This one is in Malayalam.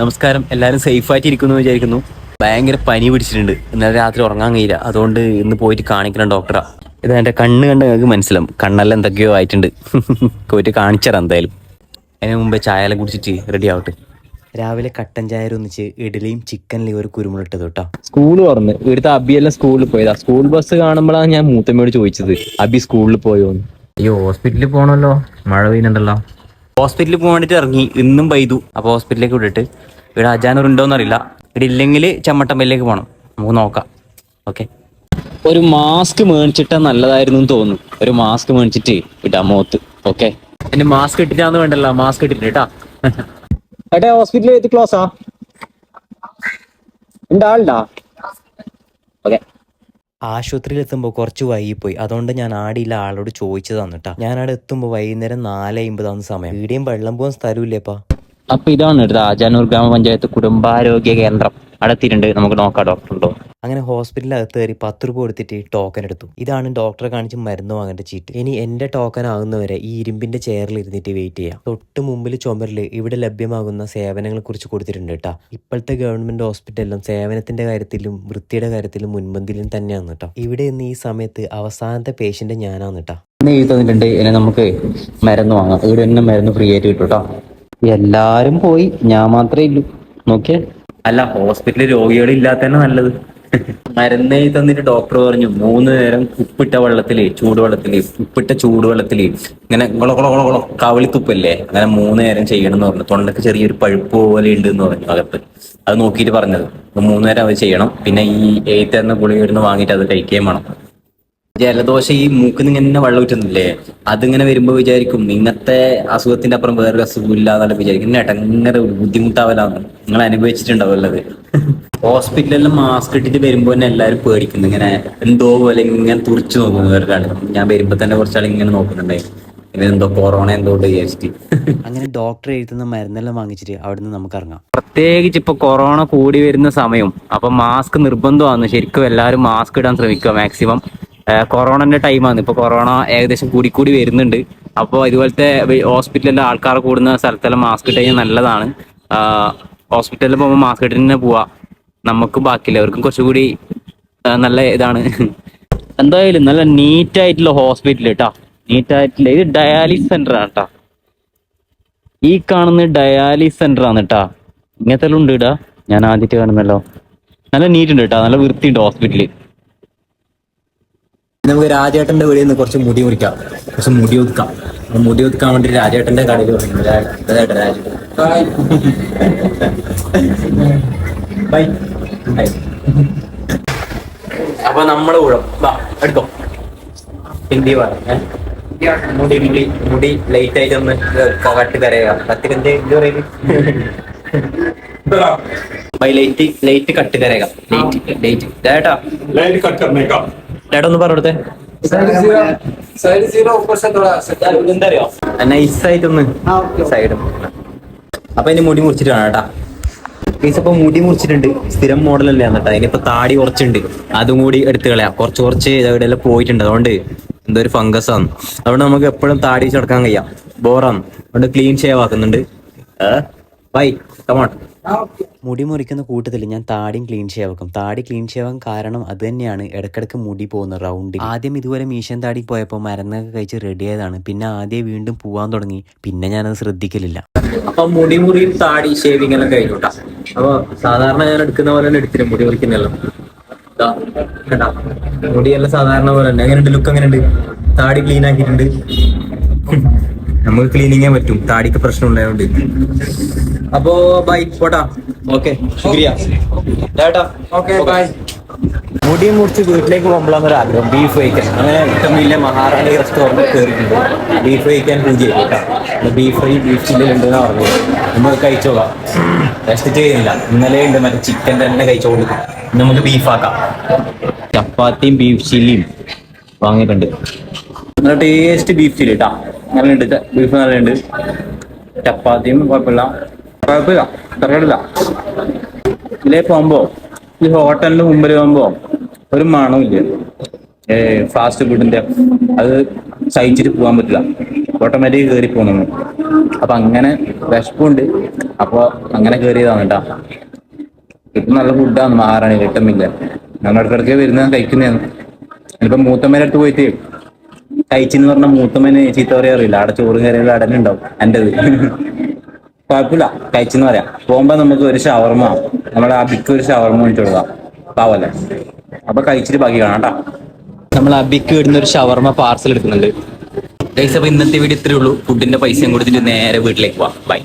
നമസ്കാരം. എല്ലാവരും സേഫായിട്ട് ഇരിക്കുന്നു എന്ന് വിചാരിക്കുന്നു. ഭയങ്കര പനി പിടിച്ചിട്ടുണ്ട്. ഇന്നലെ രാത്രി ഉറങ്ങാൻ കഴിയില്ല. അതുകൊണ്ട് ഇന്ന് പോയിട്ട് കാണിക്കണം ഡോക്ടറാ ഇത് എന്റെ കണ്ണ് കണ്ട് ഞങ്ങൾക്ക് മനസ്സിലാവും. കണ്ണെല്ലാം എന്തൊക്കെയോ ആയിട്ടുണ്ട്. പോയിട്ട് കാണിച്ചറാം എന്തായാലും. അതിന് മുമ്പേ ചായയെല്ലാം കുടിച്ചിട്ട് റെഡി ആവട്ടെ. രാവിലെ കട്ടൻ ചായ ഒന്നിച്ച് ഇഡലിയും ചിക്കനിലും ഒരു കുരുമുളക് ഇട്ടത് കേട്ടോ. സ്കൂൾ തുറന്ന്. ഇവിടുത്തെ അബിയെല്ലാം സ്കൂളിൽ പോയതാ. സ്കൂൾ ബസ് കാണുമ്പോഴാണ് ഞാൻ മൂത്തമ്മയോട് ചോദിച്ചത്. അബി സ്കൂളിൽ പോയോന്ന്. അയ്യോ ഹോസ്പിറ്റലിൽ പോകണമല്ലോ മഴ പെയ്യുന്നുണ്ടല്ലോ. ഹോസ്പിറ്റലിൽ പോകാൻ വേണ്ടിയിട്ട് ഇറങ്ങി. ഇന്നും പെയ്തു അപ്പൊ ഹോസ്പിറ്റലിലേക്ക് വിട്ടിട്ട്. ഇവിടെ അജാനൂർ അറിയില്ല ഇവിടെ ഇല്ലെങ്കിൽ ചമ്മട്ടമ്പലിലേക്ക് പോകണം നമുക്ക് നോക്കാം. ഓക്കെ. ഒരു മാസ്ക് മേടിച്ചിട്ട നല്ലതായിരുന്നു എന്ന് തോന്നുന്നു. ഒരു മാസ്ക് മേടിച്ചിട്ട് ഇട്ടാ മോത്ത് ഓക്കെ. എന്നെ മാസ്ക് ഇട്ടിട്ടാന്ന് വേണ്ടല്ലോ. മാസ്ക് ഇട്ടിട്ട് കേട്ടാ. ഏട്ടാ ഹോസ്പിറ്റലിൽ എത്തി ക്ലോസാ ഉണ്ടാ ഓക്കെ. ആശുപത്രിയിൽ എത്തുമ്പോൾ കുറച്ച് വൈകിപ്പോയി. അതുകൊണ്ട് ഞാൻ ആടിയില്ല ആളോട് ചോദിച്ചതാണ് തന്നിട്ടാ. ഞാൻ അവിടെ എത്തുമ്പോൾ വൈകുന്നേരം നാല് അമ്പതാന്ന് സമയം. വീടിയും വെള്ളം പോകാൻ സ്ഥലമില്ലേപ്പാ? അപ്പൊ ഇതാണ് രാജാനൂർ ഗ്രാമപഞ്ചായത്ത് കുടുംബാരോഗ്യ കേന്ദ്രം. അവിടെ എത്തിയിട്ടുണ്ട്. നമുക്ക് നോക്കാം ഡോക്ടർ ഉണ്ടോ? അങ്ങനെ ഹോസ്പിറ്റലിനകത്ത് കയറി പത്ത് രൂപ കൊടുത്തിട്ട് ടോക്കൺ എടുത്തു. ഇതാണ് ഡോക്ടറെ കാണിച്ച് മരുന്ന് വാങ്ങേണ്ട ചീട്ട് ഇനി എന്റെ ടോക്കൺ ആകുന്നവരെ ഈ ഇരുമ്പിന്റെ ചെയറിൽ ഇരുന്നിട്ട് വെയിറ്റ് ചെയ്യാം. തൊട്ട് മുമ്പിൽ ചുമരിൽ ഇവിടെ ലഭ്യമാകുന്ന സേവനങ്ങളെ കുറിച്ച് കൊടുത്തിട്ടുണ്ട് കേട്ടോ ഇപ്പോഴത്തെ ഗവൺമെന്റ് ഹോസ്പിറ്റലിലും സേവനത്തിന്റെ കാര്യത്തിലും വൃത്തിയുടെ കാര്യത്തിലും മുൻപന്തിയിലും തന്നെയാണ് കേട്ടോ ഇവിടെ ഇന്ന് ഈ സമയത്ത് അവസാനത്തെ പേഷ്യന്റ് ഞാനാണ് കേട്ടോ എഴുതി തന്നിട്ടുണ്ട് ഇനി നമുക്ക് മരുന്ന് വാങ്ങാം. ഇവിടെ തന്നെ മരുന്ന് ഫ്രീ ആയിട്ട് കിട്ടും കേട്ടോ എല്ലാരും പോയി ഞാൻ മാത്രമേ ഇല്ലൂ. നോക്കിയേ. അല്ല ഹോസ്പിറ്റലിൽ രോഗികളില്ലാത്തന്നെ നല്ലത്. മരുന്ന് തന്നിട്ട് ഡോക്ടർ പറഞ്ഞു മൂന്ന് നേരം ഉപ്പിട്ട വെള്ളത്തിൽ ചൂടുവെള്ളത്തിൽ ഉപ്പിട്ട ചൂടുവെള്ളത്തിൽ ഇങ്ങനെ കൊള കൊള കൊള ഗുള കവളിത്തുപ്പല്ലേ അങ്ങനെ മൂന്ന് നേരം ചെയ്യണം എന്ന് പറഞ്ഞു. തൊണ്ടക്ക് ചെറിയൊരു പഴുപ്പ് പോലെ ഉണ്ട് എന്ന് പറഞ്ഞു അകത്ത്. അത് നോക്കിയിട്ട് പറഞ്ഞത്. മൂന്ന് നേരം അത് ചെയ്യണം. പിന്നെ ഈ എയ്ത്ത് എന്ന ഗുളിക ഇരുന്ന് വാങ്ങിയിട്ട് അത് കഴിക്കുകയും വേണം. ജലദോഷം ഈ മൂക്കിൽ നിന്ന് ഇങ്ങനെ വെള്ളം ഊറ്റുന്നില്ലേ? അതിങ്ങനെ വരുമ്പോ വിചാരിക്കും ഇങ്ങനത്തെ അസുഖത്തിന്റെ അപ്പുറം വേറൊരു അസുഖം ഇല്ലാന്നല്ല വിചാരിക്കും. ഇടങ്ങര ബുദ്ധിമുട്ടാവലാന്ന്. നിങ്ങൾ അനുഭവിച്ചിട്ടുണ്ടാവല്ലത് ഹോസ്പിറ്റലിലും മാസ്ക് ഇട്ടിട്ട് വരുമ്പോ തന്നെ എല്ലാരും പേടിക്കുന്നു. ഇങ്ങനെ എന്തോ പോലെ ഇങ്ങനെ തുറച്ചു നോക്കുന്നു വേറൊരാൾ. ഞാൻ വരുമ്പോ തന്നെ കുറച്ചാൾ ഇങ്ങനെ നോക്കുന്നുണ്ടായി. ഇതെന്തോ എന്തോ കൊറോണ എന്തോ വിചാരിച്ചിട്ട്. അങ്ങനെ ഡോക്ടർ എഴുതുന്ന മരുന്നെല്ലാം വാങ്ങിച്ചിട്ട് അവിടുന്ന് നമുക്ക് ഇറങ്ങാം. പ്രത്യേകിച്ച് ഇപ്പൊ കൊറോണ കൂടി വരുന്ന സമയം അപ്പൊ മാസ്ക് നിർബന്ധമാണ്. ശരിക്കും എല്ലാരും മാസ്ക് ഇടാൻ ശ്രമിക്കുക മാക്സിമം കൊറോണന്റെ ടൈമാണ് ഇപ്പൊ കൊറോണ ഏകദേശം കൂടി കൂടി വരുന്നുണ്ട്. അപ്പോൾ ഇതുപോലത്തെ ഹോസ്പിറ്റലിലെ ആൾക്കാർ കൂടുന്ന സ്ഥലത്തെല്ലാം മാസ്ക് ഇട്ട് കഴിഞ്ഞാൽ നല്ലതാണ്. ഹോസ്പിറ്റലിൽ പോകുമ്പോൾ മാസ്ക് ഇട്ടിട്ട് തന്നെ പോവാ. നമുക്ക് ബാക്കിയുള്ളവർക്കും കുറച്ചുകൂടി നല്ല ഇതാണ്. എന്തായാലും നല്ല നീറ്റ് ആയിട്ടുള്ള ഹോസ്പിറ്റൽ കേട്ടോ നീറ്റ് ആയിട്ടുള്ള ഇത് ഡയാലിസ് സെന്റർ ആണ് കേട്ടോ ഈ കാണുന്ന ഡയാലിസ് സെന്റർ ആണ് കേട്ടാ ഇങ്ങനത്തെ ഉണ്ട് ഇടാ ഞാൻ ആദ്യമായിട്ട് കാണുന്നല്ലോ. നല്ല നീറ്റ് ഉണ്ട് കേട്ടോ നല്ല വൃത്തിയുണ്ട് ഹോസ്പിറ്റൽ. നമുക്ക് രാജേട്ടന്റെ വീടിൽ നിന്ന് കുറച്ച് മുടി മുറിക്കാം. കുറച്ച് മുടി ഒതുക്കാം. മുടി ഒതുക്കാൻ വേണ്ടി രാജേട്ടന്റെ കടയിൽ. രാജേട്ടൻ രാജേട്ടൻ. ബൈ അപ്പൊ നമ്മൾ ഊഴം. വാ എടുത്തോ. ഹിന്ദി മുടി മുടി മുടി ലൈറ്റ് ആയിട്ട് ഒന്ന് കട്ട് കരയുക. കത്തിരന്റെ എന്ത്? പറയുന്നത് ബൈ ലൈറ്റ് ലൈറ്റ് കട്ട് കരയുക. ലൈറ്റ് ലൈറ്റ് ഡേട്ടാ ലൈറ്റ് കട്ട് കരനേക്കാ ഡേട്ട ഒന്ന് പറഞ്ഞോടത്തെ നൈസായിട്ടൊന്ന് സൈഡും അപ്പൊ ഇനി മുടി മുറിച്ചിട്ട് വേണം കേട്ടാ പീസ് ഇപ്പൊ മുടി മുറിച്ചിട്ടുണ്ട്. സ്ഥിരം മോഡൽ അല്ലേ എന്നിട്ട്. അതിനിപ്പോ താടി കുറച്ചുണ്ട്. അതും കൂടി എടുത്ത് കളയാം. കുറച്ച് കുറച്ച് എവിടെയെല്ലാം പോയിട്ടുണ്ട്. അതുകൊണ്ട് എന്തോ ഒരു ഫംഗസ് ആണ്. അതുകൊണ്ട് നമുക്ക് എപ്പോഴും താടി ചടക്കാൻ കഴിയാം. ബോറാണ് അതുകൊണ്ട് ക്ലീൻ ഷേവ് ആക്കുന്നുണ്ട്. ബൈ കമോൺ മുടി മുറിക്കുന്ന കൂട്ടത്തിൽ ഞാൻ താടിയും ക്ലീൻ ഷേവ് ആക്കും താടി ക്ലീൻ ഷേവ് ആകാൻ കാരണം അത് തന്നെയാണ്. ഇടക്കിടക്ക് മുടി പോകുന്ന റൗണ്ട് ആദ്യം ഇതുപോലെ മീശൻ താടി പോയപ്പോൾ മരുന്നൊക്കെ കഴിച്ച് റെഡി ആയതാണ്. പിന്നെ ആദ്യം വീണ്ടും പോവാൻ തുടങ്ങി. പിന്നെ ഞാനത് ശ്രദ്ധിക്കലില്ല. അപ്പൊ മുടി മുറിയും താടി ഷേവിംഗ് എല്ലാം കഴിഞ്ഞു കേട്ടാ അപ്പൊ സാധാരണ ഞാൻ എടുക്കുന്ന പോലെ തന്നെ എടുത്തില്ല മുടി മുറിക്കുന്നല്ലോ മുടിയെല്ലാം സാധാരണ പോലെ തന്നെ. എങ്ങനെയുണ്ട്? ലുക്ക് എങ്ങനെയുണ്ട്? താടി ക്ലീൻ ആക്കിയിട്ടുണ്ട്. നമുക്ക് ക്ലീനിങ്ങേ പറ്റും. താടിക്ക് പ്രശ്നം ഉണ്ടായതുകൊണ്ട് അപ്പോ ബൈ പോട്ടാ. ഓക്കെ ശുക്രിയ. bye. മുടി മുറിച്ച് വീട്ടിലേക്ക് പോകുമ്പോഴാണ് ആഗ്രഹം. ബീഫ് കഴിക്കാൻ. അങ്ങനെ ഏറ്റവും വലിയ മഹാറാണി റെസ്റ്റോറന്റ് കയറിയിട്ടുണ്ട് ബീഫ് കഴിക്കാൻ പൂജ കേട്ടോ ബീഫ് ഫ്രൈ ബീഫ് ചില്ലി ഉണ്ടെന്നാ പറഞ്ഞു നമ്മൾ കഴിച്ചോളാം ടെസ്റ്റ് ചെയ്യുന്നില്ല. ഇന്നലെ ഉണ്ട് മറ്റേ ചിക്കൻ തന്നെ കഴിച്ചോളൂ നമുക്ക് ബീഫാക്കാം ചപ്പാത്തിയും ബീഫ് ചില്ലിയും വാങ്ങിയിട്ടുണ്ട്. നല്ല ടേസ്റ്റ് ബീഫ് ചില്ലി കേട്ടാ നല്ലുണ്ട് ബീഫ് നല്ലുണ്ട്. ചപ്പാത്തിയും കുഴപ്പമില്ല കുഴപ്പമില്ല തരടില്ല ഇതിലേ പോകുമ്പോ ഈ ഹോട്ടലിന് മുമ്പിൽ പോകുമ്പോ ഒരു മണമില്ല ഫാസ്റ്റ് ഫുഡിന്റെ അത് സഹിച്ചിട്ട് പോകാൻ പറ്റില്ല. ഓട്ടോമാറ്റിക് കയറി പോകുന്നു അപ്പൊ അങ്ങനെ വിശപ്പുണ്ട്. അപ്പൊ അങ്ങനെ കയറിയതാണ് കേട്ടോ ഇപ്പൊ നല്ല ഫുഡാണ് മാറാണ് കിട്ടുന്നില്ല ഞാൻ ഇടക്കിടക്ക് വരുന്ന കഴിക്കുന്നതാണ്. ഇപ്പൊ മൂത്തമ്മേടുത്ത് പോയിട്ട് കഴിച്ചെന്ന് പറഞ്ഞ മൂത്തമ്മന് ചീത്ത പറയാറില്ല അവിടെ ചോറും കറിയുള്ള അടനുണ്ടാവും എന്റെത് കുഴപ്പമില്ല. കഴിച്ചെന്ന് പറയാം. പോകുമ്പോ നമുക്ക് ഒരു ഷവർമ നമ്മുടെ അബിക്ക് ഒരു ഷവർമ മേടിച്ചു കൊടുക്കാം. പാവല്ലേ? അപ്പൊ കഴിച്ചിട്ട് ബാക്കി കാണാം കേട്ടോ. നമ്മൾ അബിക്ക് ഇടുന്ന ഒരു ഷവർമ പാർസൽ എടുക്കുന്നുണ്ട്. അപ്പൊ ഇന്നത്തെ വീഡിയോ ഇത്രയേ ഉള്ളൂ. ഫുഡിന്റെ പൈസയും കൊടുത്തിട്ട് നേരെ വീട്ടിലേക്ക് പോവാം. ബൈ